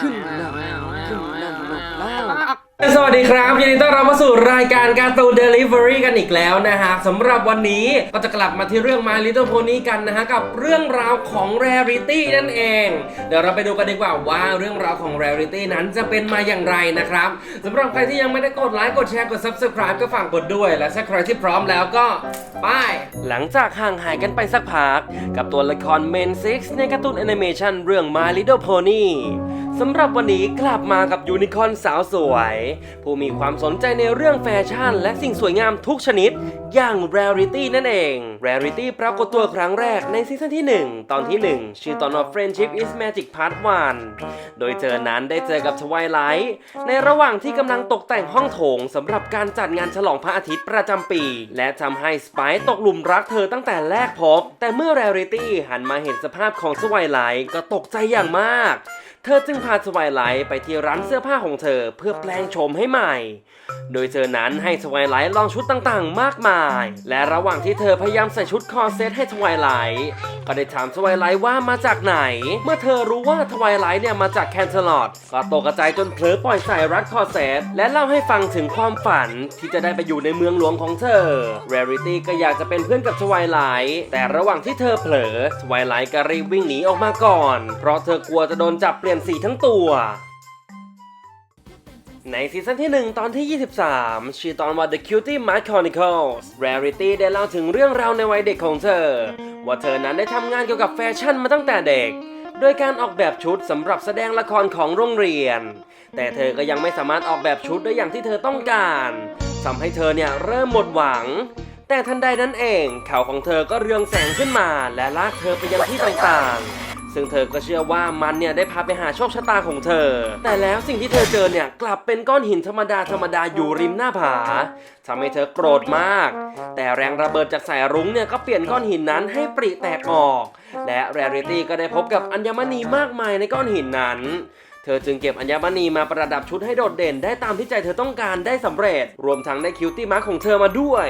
ขึ้นนำขึ้นนำแล้ว วัสดีครับยินดีต้อนรับมาสู่รายการการ์ตูนเดลิเวอรี่กันอีกแล้วนะฮะสำหรับวันนี้ก็จะกลับมาที่เรื่อง My Little Pony กันนะฮะ กับเรื่องราวของ Rarity นั่นเอง เดี๋ยวเราไปดูกันดีกว่าว่าเรื่องราวของ Rarity นั้นจะเป็นมาอย่างไรนะครับสำหรับใครที่ยังไม่ได้กดไลค์กดแชร์กด Subscribe ก็ฝากกดด้วย และถ้าใครที่พร้อมแล้วก็ไปหลังจากห่างหายกันไปสักพัก กับตัวละคร Main 6ในการ์ตูนแอนิเมชันเรื่อง My Little Pony สำหรับวันนี้กลับมากับยูนิคอร์นสาวสวยผู้มีความสนใจในเรื่องแฟชั่น และสิ่งสวยงามทุกชนิด อย่าง Rarity นั่นเอง Rarity ปรากฏตัวครั้งแรกในซีซั่นที่ 1 ตอนที่ 1 ชื่อตอนว่า Friendship is Magic Part 1 โดยเจอนั้นได้เจอกับ Twilight ในระหว่างที่กำลังตกแต่งห้องโถงสำหรับการจัดงานฉลองพระอาทิตย์ประจำปี และทำให้สไปตกหลุมรักเธอตั้งแต่แรกพบ แต่เมื่อ Rarity หันมาเห็นสภาพของ Twilight ก็ตกใจอย่างมาก เธอจึงพาสวายไลท์ไปที่ร้านเสื้อผ้าของเธอเพื่อแปลงโฉมให้ใหม่ โดยเธอนั้นให้สวายไลท์ลองชุดต่างๆ มากมาย และระหว่างที่เธอพยายามใส่ชุดคอเซตให้สวายไลท์ก็ได้ถามสวายไลท์ว่ามาจากไหน เมื่อเธอรู้ว่าทวายไลท์เนี่ยมาจากแคนเทลอดก็ตกกระจจนเผลอปล่อยใส่รัดคอเซตและเล่าให้ฟังถึงความฝันที่จะได้ไปอยู่ในเมืองหลวงของเธอ Rarity ก็อยากจะเป็นเพื่อนกับสวายไลท์แต่ระหว่างที่เธอเผลอสวายไลท์ก็รีบวิ่งหนีออกมาก่อน เพราะเธอกลัวจะโดนจับเปลี่ยนสีทั้งตัว ในซีซั่นที่ 1 ตอนที่ 23 ชื่อตอนว่า The Cutie Mark Chronicles Rarity ได้เล่าถึงเรื่องราวในวัยเด็กของเธอ ว่าเธอนั้นได้ทำงานเกี่ยวกับแฟชั่นมาตั้งแต่เด็กโดยการออกแบบชุดสำหรับแสดงละครของโรงเรียน แต่เธอก็ยังไม่สามารถออกแบบชุดได้อย่างที่เธอต้องการทำให้เธอเนี่ยเริ่มหมดหวัง แต่ทันใดนั้นเอง เข่าของเธอก็เรืองแสงขึ้นมา และลากเธอไปยังที่ต่างๆ ซึ่งเธอก็เชื่อว่ามันเนี่ยได้พาไปหาโชคชะตาของเธอ แต่แล้วสิ่งที่เธอเจอเนี่ยกลับเป็นก้อนหินธรรมดาธรรมดาอยู่ริมหน้าผาทำให้เธอโกรธมาก แต่แรงระเบิดจากสายรุ้งเนี่ยก็เปลี่ยนก้อนหินนั้นให้ปริแตกออก และแรริตี้ก็ได้พบกับอัญมณีมากมายในก้อนหินนั้นเธอจึงเก็บอัญมณีมาประดับชุดให้โดดเด่นได้ตามที่ใจเธอต้องการได้สำเร็จ รวมทั้งได้คิวตี้มาร์คของเธอมาด้วย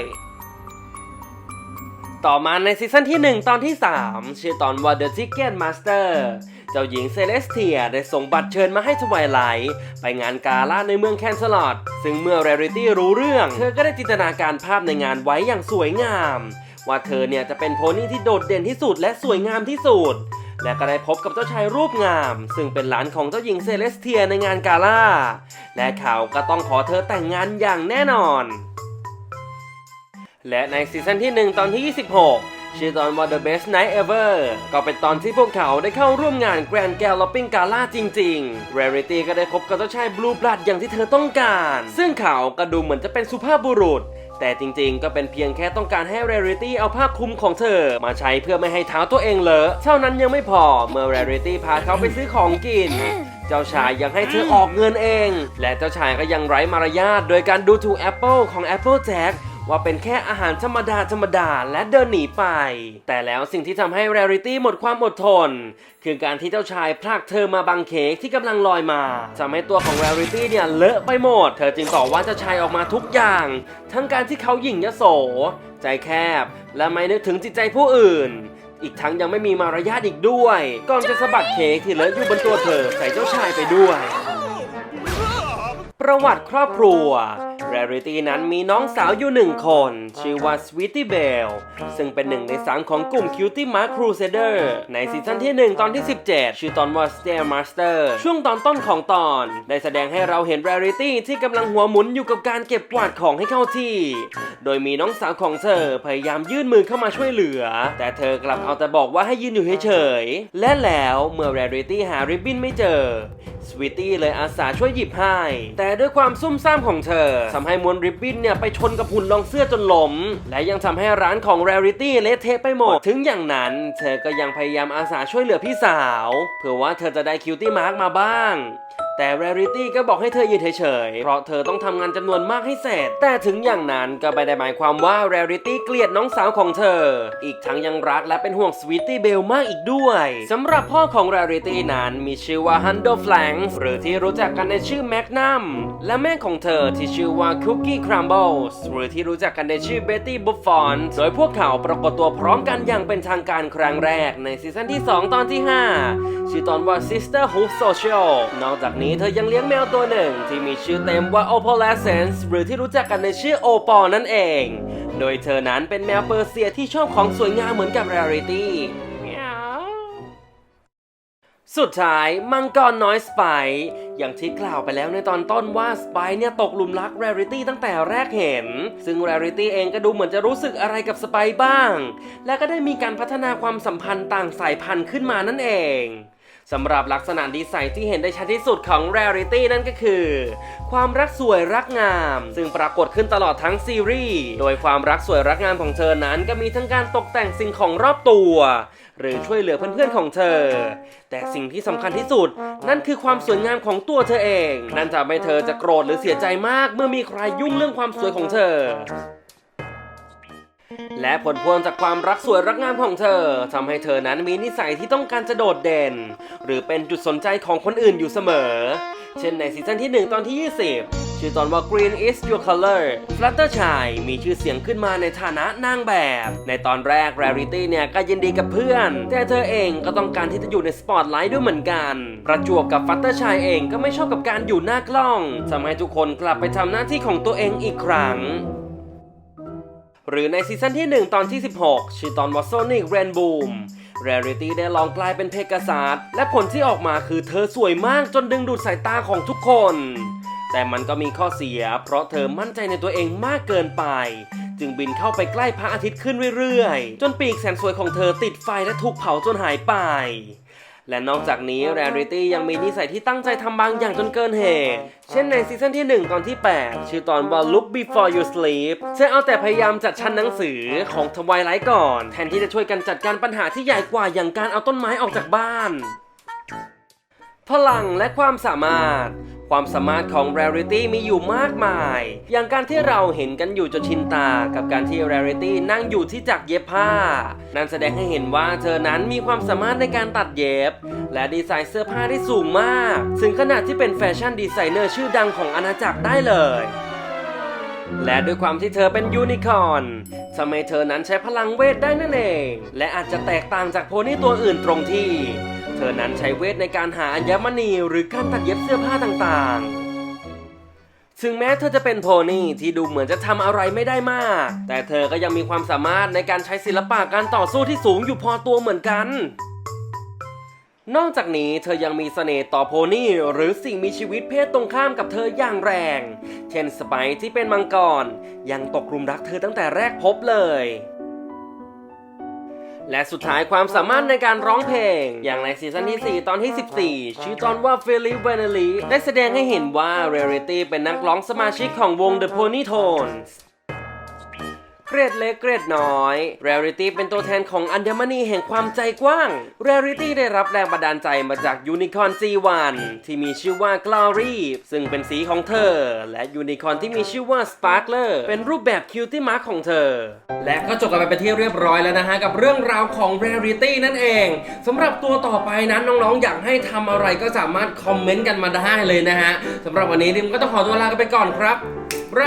ต่อมาในซีซั่นที่ 1 ตอนที่ 3 ชื่อตอนว่า The Ticket Master เจ้าหญิงเซเลสเทียได้ส่งบัตรเชิญมาให้ทวายไลท์ไปงานกาล่าในเมืองแคนเซลอดซึ่งเมื่อ Rarity รู้เรื่อง เธอก็ได้จินตนาการภาพในงานไว้อย่างสวยงาม ว่าเธอเนี่ยจะเป็นโพนี่ที่โดดเด่นที่สุดและสวยงามที่สุดและก็ได้พบกับเจ้าชายรูปงาม ซึ่งเป็นหลานของเจ้าหญิงเซเลสเทียในงานกาล่า และเขาก็ต้องขอเธอแต่งงานอย่างแน่นอน และในซีซั่นที่ 1 ตอนที่ 26 ชื่อตอนว่า The Best Night Ever ก็เป็นตอนที่พวกเขาได้เข้าร่วมงาน Grand Galloping Gala จริงๆ Rarity ก็ได้พบกับเจ้าชาย Blue Blood อย่างที่เธอต้องการ ซึ่งเขาก็ดูเหมือนจะเป็นสุภาพบุรุษแต่จริงๆ ก็เป็นเพียงแค่ต้องการให้ Rarity เอาผ้าคลุมของเธอ มาใช้เพื่อไม่ให้เท้าตัวเองเลอะ เท่านั้นยังไม่พอเมื่อ Rarity พาเขาไปซื้อของกิน เจ้าชายยังให้เธอออกเงินเอง และเจ้าชายก็ยังไร้มารยาทโดยการดูถูกแอปเปิลของ Apple Jack ว่าเป็นแค่อาหารธรรมดาธรรมดาและเดินหนีไป แต่แล้วสิ่งที่ทำให้ Rarity หมดความอดทน คือการที่เจ้าชายพลากเธอมาบังเค้กที่กำลังลอยมาทำให้ตัวของ Rarity เนี่ยเลอะไปหมด เธอจึงต่อว่าเจ้าชายออกมาทุกอย่าง ทั้งการที่เขาหยิ่งยโส ใจแคบ และไม่นึกถึงจิตใจผู้อื่นอีกทั้งยังไม่มีมารยาทอีกด้วย ก่อนจะสะบัดเค้กที่เลอะอยู่บนตัวเธอใส่เจ้าชายไปด้วย ประวัติครอบครัว Rarity นั้นมีน้องสาวอยู่หนึ่งคน ชื่อว่า Sweetie Belle ซึ่งเป็นหนึ่งในสามของกลุ่ม Cutie Mark Crusader ในซีซั่นที่ 1 ตอนที่ 17 ชื่อตอนว่า Stairmaster ช่วงตอนต้นของตอน ได้แสดงให้เราเห็น Rarity ที่กำลังหัวหมุนอยู่กับการเก็บกวาดของให้เข้าที่ โดยมีน้องสาวของเธอพยายามยื่นมือเข้ามาช่วยเหลือ แต่เธอกลับเอาแต่บอกว่าให้ยืนอยู่เฉยๆและแล้วเมื่อ Rarity หาริบบิ้นไม่เจอสวีตี้เลยอาสาช่วยหยิบให้แต่ด้วยความซุ่มซ่ามของเธอทำให้มวลริบบิ้นเนี่ยไปชนกับหุ่นรองเสื้อจนล้มและยังทำให้ร้านของ Rarity เละเทะไปหมด ถึงอย่างนั้น เธอก็ยังพยายามอาสาช่วยเหลือพี่สาว เพื่อว่าเธอจะได้คิวตี้มาร์กมาบ้าง แต่ Rarity ก็บอกให้เธอยืนเฉยๆ เพราะเธอต้องทำงานจำนวนมากให้เสร็จ แต่ถึงอย่างนั้นก็ไม่ได้หมายความว่า Rarity เกลียดน้องสาวของเธอ อีกทั้งยังรักและเป็นห่วง Sweetie Belle มากอีกด้วยสำหรับพ่อของ Rarity นั้นมีชื่อว่า Hundo Flanks หรือที่รู้จักกันในชื่อ Magnum และแม่ของเธอที่ชื่อว่า Cookie Crumbles หรือที่รู้จักกันในชื่อ Betty Buffon โดยพวกเขาปรากฏตัวพร้อมกันอย่างเป็นทางการครั้งแรกในซีซั่นที่ 2 ตอนที่ 5 ชื่อตอนว่า Sisterhood Social นอกจากนี้เธอยังเลี้ยงแมวตัวหนึ่ง ที่มีชื่อเต็มว่า Opalescence หรือที่รู้จักกันในชื่อโอปอนั่นเอง โดยเธอนั้นเป็นแมวเปอร์เซียที่ชอบของสวยงามเหมือนกับ Rarity สุดท้ายมังกรน้อยสไปอย่างที่กล่าวไปแล้วในตอนต้นว่าสไปเนี่ยตกหลุมรัก Rarity ตั้งแต่แรกเห็น ซึ่ง Rarity เองก็ดูเหมือนจะรู้สึกอะไรกับสไปบ้าง และก็ได้มีการพัฒนาความสัมพันธ์ต่างสายพันธุ์ขึ้นมานั่นเอง สำหรับลักษณะดีไซน์ที่เห็นได้ชัดที่สุดของ Rarity นั่นก็คือ ความรักสวยรักงาม ซึ่งปรากฏขึ้นตลอดทั้งซีรีส์โดยความรักสวยรักงามของเธอนั้นก็มีทั้งการตกแต่งสิ่งของรอบตัว หรือช่วยเหลือเพื่อนๆของเธอ แต่สิ่งที่สำคัญที่สุด นั่นคือความสวยงามของตัวเธอเอง นั่นจะไม่เธอจะโกรธหรือเสียใจมากเมื่อมีใครยุ่งเรื่องความสวยของเธอ และผลพวงจากความรักสวยรักงามของเธอทำให้เธอนั้นมีนิสัยที่ต้องการจะโดดเด่น หรือเป็นจุดสนใจของคนอื่นอยู่เสมอ เช่นในซีซั่นที่ 1 ตอนที่ 20 ชื่อตอนว่า Green is your color Fluttershy มีชื่อเสียงขึ้นมาในฐานะนางแบบ ในตอนแรก Rarity เนี่ยก็ยินดีกับเพื่อน แต่เธอเองก็ต้องการที่จะอยู่ในสปอตไลท์ด้วยเหมือนกัน ประจวบกับ Fluttershy เองก็ไม่ชอบกับการอยู่หน้ากล้องทำให้ทุกคนกลับไปทำหน้าที่ของตัวเองอีกครั้ง หรือในซีซั่นที่ 1 ตอนที่ 16 ชื่อตอนว่า Sonic Rainboom Rarity ได้ลองกลายเป็นเพกาซัสและผลที่ออกมาคือเธอสวยมากจนดึงดูดสายตาของทุกคน แต่มันก็มีข้อเสีย เพราะเธอมั่นใจในตัวเองมากเกินไป จึงบินเข้าไปใกล้พระอาทิตย์ขึ้นเรื่อยๆ จนปีกแสนสวยของเธอติดไฟและถูกเผาจนหายไป และนอกจากนี้แรริตี้ยังมีนิสัยที่ตั้งใจทำบางอย่างจนเกินเหตุ เช่นในซีซั่นที่ 1 ตอนที่ 8 ชื่อตอนว่า Look Before You Sleep เธอเอาแต่พยายามจัดชั้นหนังสือของทวายไลท์ก่อน แทนที่จะช่วยกันจัดการปัญหาที่ใหญ่กว่าอย่างการเอาต้นไม้ออกจากบ้าน พลังและความสามารถ ความสามารถของ Rarity มีอยู่มากมาย อย่างการที่เราเห็นกันอยู่จนชินตา กับการที่ Rarity นั่งอยู่ที่จักรเย็บผ้า นั่นแสดงให้เห็นว่าเธอนั้นมีความสามารถในการตัดเย็บ และดีไซน์เสื้อผ้าได้สูงมาก ถึงขนาดที่เป็นแฟชั่นดีไซเนอร์ชื่อดังของอาณาจักรได้เลยและด้วยความที่เธอเป็นยูนิคอร์นทำให้เธอนั้นใช้พลังเวทได้นั่นเอง และอาจจะแตกต่างจากโพนี่ตัวอื่นตรงที่ เธอนั้นใช้เวทในการหาอัญมณีหรือการตัดเย็บเสื้อผ้าต่างๆ ถึงแม้เธอจะเป็นโพนี่ที่ดูเหมือนจะทำอะไรไม่ได้มาก แต่เธอก็ยังมีความสามารถในการใช้ศิลปะการต่อสู้ที่สูงอยู่พอตัวเหมือนกัน นอกจากนี้เธอยังมีเสน่ห์ต่อโพนี่หรือสิ่งมีชีวิตเพศตรงข้ามกับเธออย่างแรง เช่นสไปที่เป็นมังกรยังตกหลุมรักเธอตั้งแต่แรกพบเลย และสุดท้ายความสามารถในการร้องเพลง อย่างในซีซั่นที่ 4 ตอนที่ 14 ชื่อตอนว่า f e l i v a n e l i ได้แสดงให้เห็นว่า Rarity เป็นนักร้องสมาชิกของวง The Pony Tones เกรดเล็กเกรดน้อย Rarity เป็นตัวแทนของอัญมณีแห่งความใจกว้าง Rarity ได้รับแรงบันดาลใจมาจากยูนิคอร์น C1 ที่มีชื่อว่า Glory ซึ่งเป็นสีของเธอ และยูนิคอร์นที่มีชื่อว่า Sparkler เป็นรูปแบบคิวตี้มาร์คของเธอ และก็จบกันไปเป็นที่เรียบร้อยแล้วนะฮะ กับเรื่องราวของ Rarity นั่นเองสำหรับตัวต่อไปนั้นน้องๆ อยากให้ทำอะไรก็สามารถคอมเมนต์กันมาได้เลยนะฮะสำหรับวันนี้ดิมก็ต้องขอตัวลากันไปก่อนครับไร